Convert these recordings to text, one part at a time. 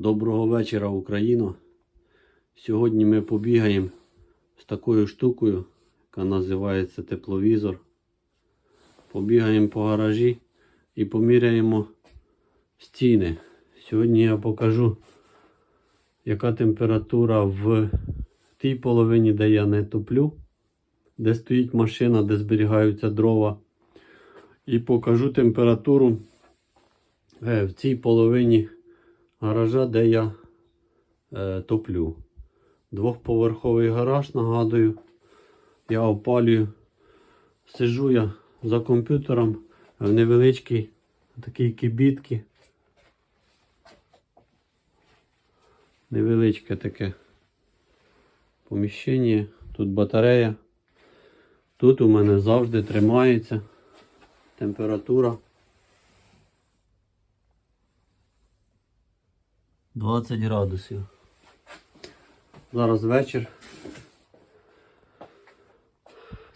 Доброго вечора, Україно. Сьогодні ми побігаємо з такою штукою, яка називається тепловізор. Побігаємо по гаражі і поміряємо стіни. Сьогодні я покажу, яка температура в тій половині, де я не топлю, де стоїть машина, де зберігаються дрова. І покажу температуру е, в цій половині гаража, де я е, топлю. Двохповерховий гараж, нагадую, я опалюю. Сижу я за комп'ютером в невеличкій такій кибітці. Невеличке таке поміщення. Тут батарея. Тут у мене завжди тримається температура 20 градусів. Зараз вечір.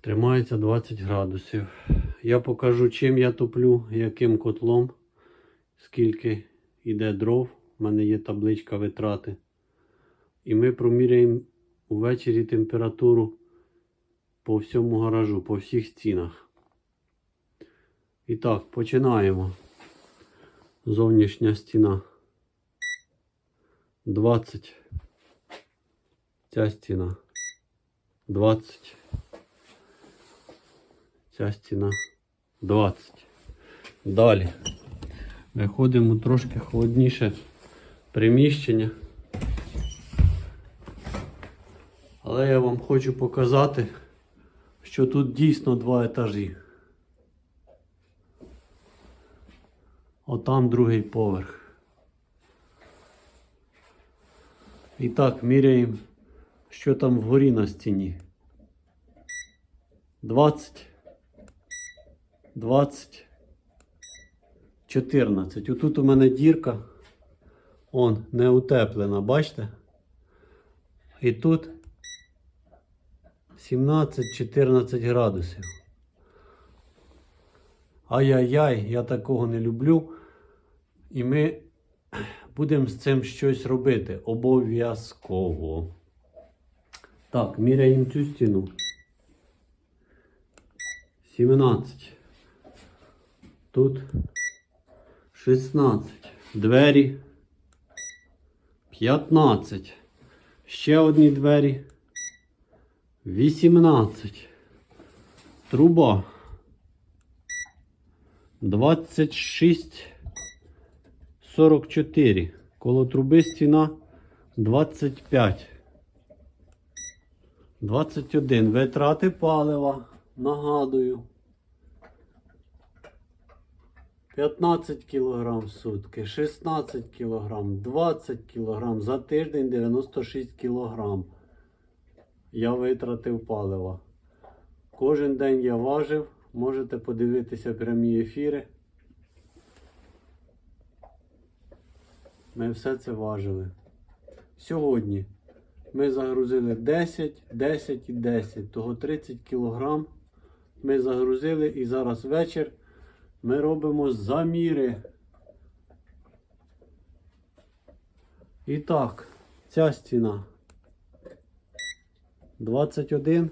Тримається 20 градусів. Я покажу, чим я топлю, яким котлом, скільки йде дров. У мене є табличка витрати. І ми проміряємо увечері температуру по всьому гаражу, по всіх стінах. І так, починаємо. Зовнішня стіна. 20. Ця стіна. 20. Ця стіна. 20. Далі. Виходимо трошки холодніше приміщення. Але я вам хочу показати, що тут дійсно два етажі. Отам другий поверх. І так, міряємо, що там вгорі на стіні. 20. 20. 14. Отут у мене дірка. Он не утеплена, бачите? І тут 17-14 градусів. Ай-яй-яй, я такого не люблю. І ми будемо з цим щось робити. Обов'язково. Так, міряємо цю стіну. 17. Тут 16. Двері. 15. Ще одні двері. 18. Труба. 26. 44. Коло труби стіна 25. 21. Витрати палива. Нагадую. 15 кг в сутки, 16 кг, 20 кг, за тиждень 96 кг. Я витратив палива. Кожен день я важив. Можете подивитися прямі ефіри. Ми все це важили. Сьогодні ми загрузили 10, 10 і 10, того 30 кг. Ми загрузили і зараз вечір ми робимо заміри. І так, ця стіна 21.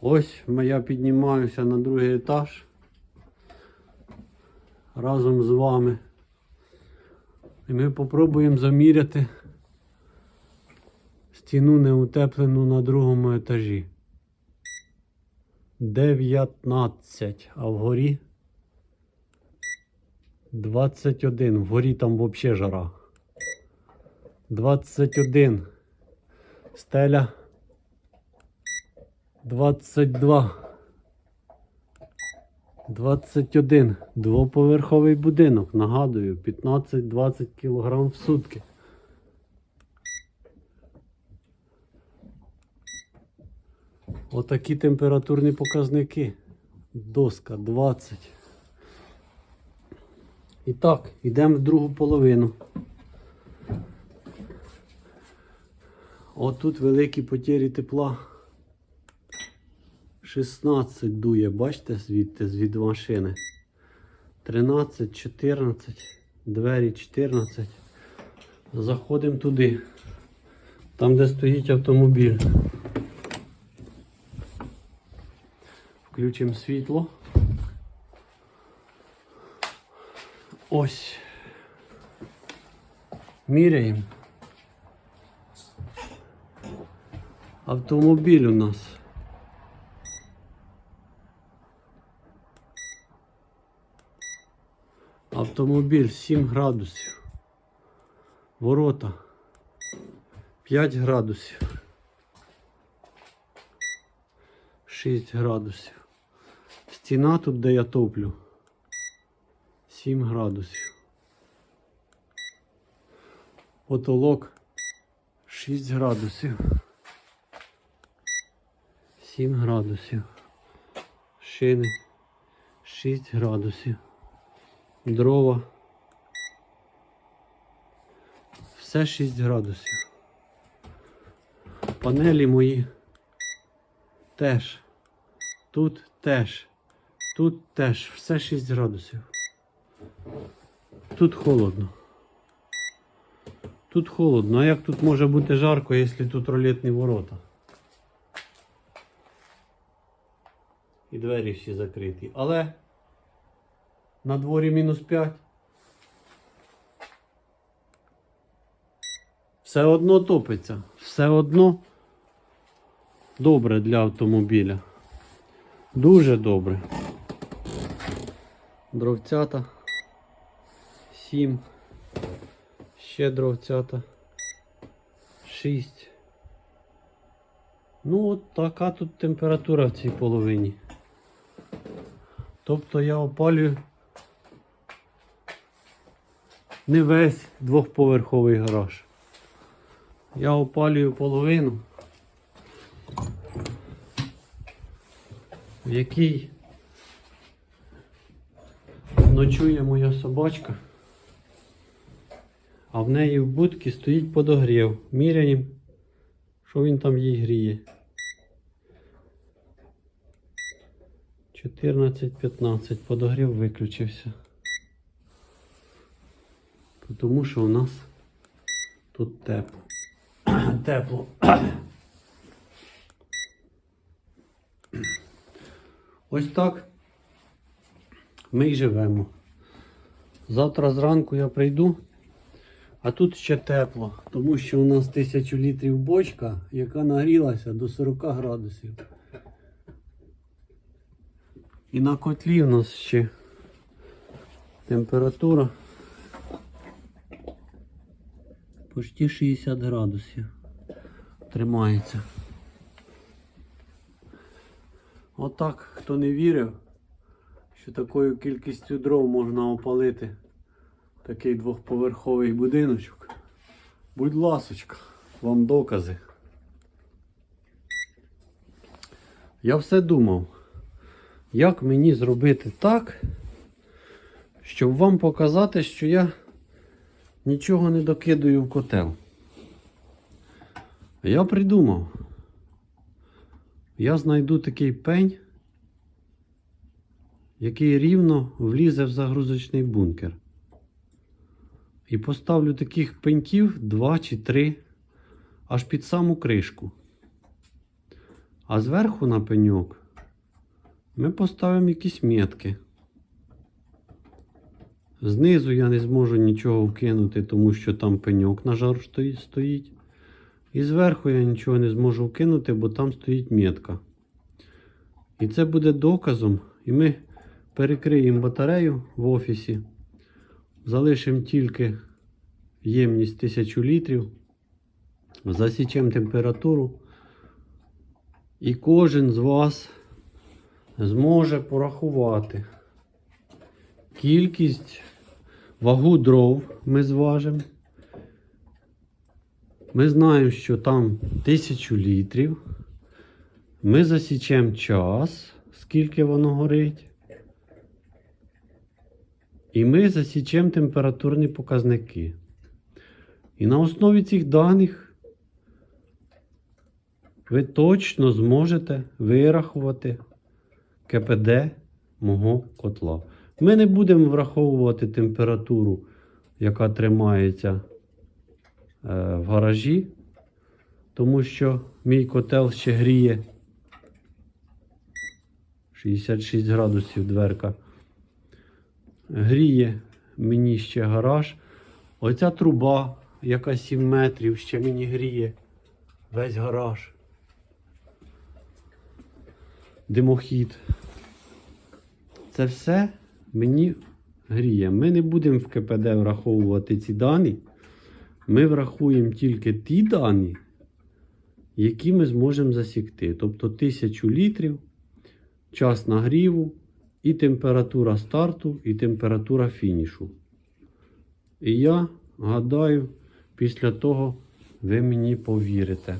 Ось я піднімаюся на другий етаж разом з вами. І ми попробуємо заміряти стіну неутеплену на другому етажі. 19, а вгорі 21. Вгорі там взагалі жара. 21. Стеля. 22. 21. Двоповерховий будинок. Нагадую, 15-20 кг в сутки. Отакі температурні показники. Доска 20. І так, йдемо в другу половину. Отут великі потері тепла. 16 дує, бачите, звідти, з від машини. 13, 14, двері 14. Заходимо туди. Там, де стоїть автомобіль. Включимо світло. Ось. Міряємо. Автомобіль у нас. Автомобіль 7 градусів. Ворота 5 градусів. 6 градусів. Стіна тут, де я топлю. 7 градусів. Потолок 6 градусів. 7 градусів. Шини 6 градусів. Дрова. Все 6 градусів. Панелі мої теж. Тут теж. Тут теж. Все 6 градусів. Тут холодно. Тут холодно. А як тут може бути жарко, якщо тут ролетні ворота? І двері всі закриті. Але на дворі мінус 5. Все одно топиться. Все одно добре для автомобіля. Дуже добре. Дровцята. 7. Ще дровцята. 6. Ну, от така тут температура в цій половині. Тобто я опалюю не весь двохповерховий гараж. Я опалюю половину, в якій ночує моя собачка, а в неї в будці стоїть подогрів. Міряємо, що він там їй гріє. 14-15. Подогрів виключився. Тому що у нас тут тепло. Тепло. Ось так ми й живемо. Завтра зранку я прийду, а тут ще тепло, тому що у нас 1000 літрів бочка, яка нагрілася до 40 градусів. І на котлі у нас ще температура почти 60 градусів тримається. Отак, хто не вірив, що такою кількістю дров можна опалити такий двохповерховий будиночок. Будь ласочка, вам докази. Я все думав, як мені зробити так, щоб вам показати, що я нічого не докидаю в котел. Я придумав. Я знайду такий пень, який рівно влізе в загрузочний бункер. І поставлю таких пеньків два чи три аж під саму кришку. А зверху на пеньок ми поставимо якісь метки. Знизу я не зможу нічого вкинути, тому що там пеньок на жар стоїть. І зверху я нічого не зможу вкинути, бо там стоїть метка. І це буде доказом. І ми перекриємо батарею в офісі. Залишимо тільки ємність 1000 літрів. Засічемо температуру. І кожен з вас зможе порахувати кількість вагу дров ми зважимо. Ми знаємо, що там 1000 літрів. Ми засічемо час, скільки воно горить. І ми засічемо температурні показники. І на основі цих даних ви точно зможете вирахувати КПД мого котла. Ми не будемо враховувати температуру, яка тримається в гаражі, тому що мій котел ще гріє 66 градусів дверка. Гріє мені ще гараж. Оця труба, яка 7 метрів, ще мені гріє весь гараж. Димохід. Це все мені гріє. Ми не будемо в КПД враховувати ці дані. Ми врахуємо тільки ті дані, які ми зможемо засікти. Тобто 1000 літрів, час нагріву, і температура старту, і температура фінішу. І я гадаю, після того ви мені повірите.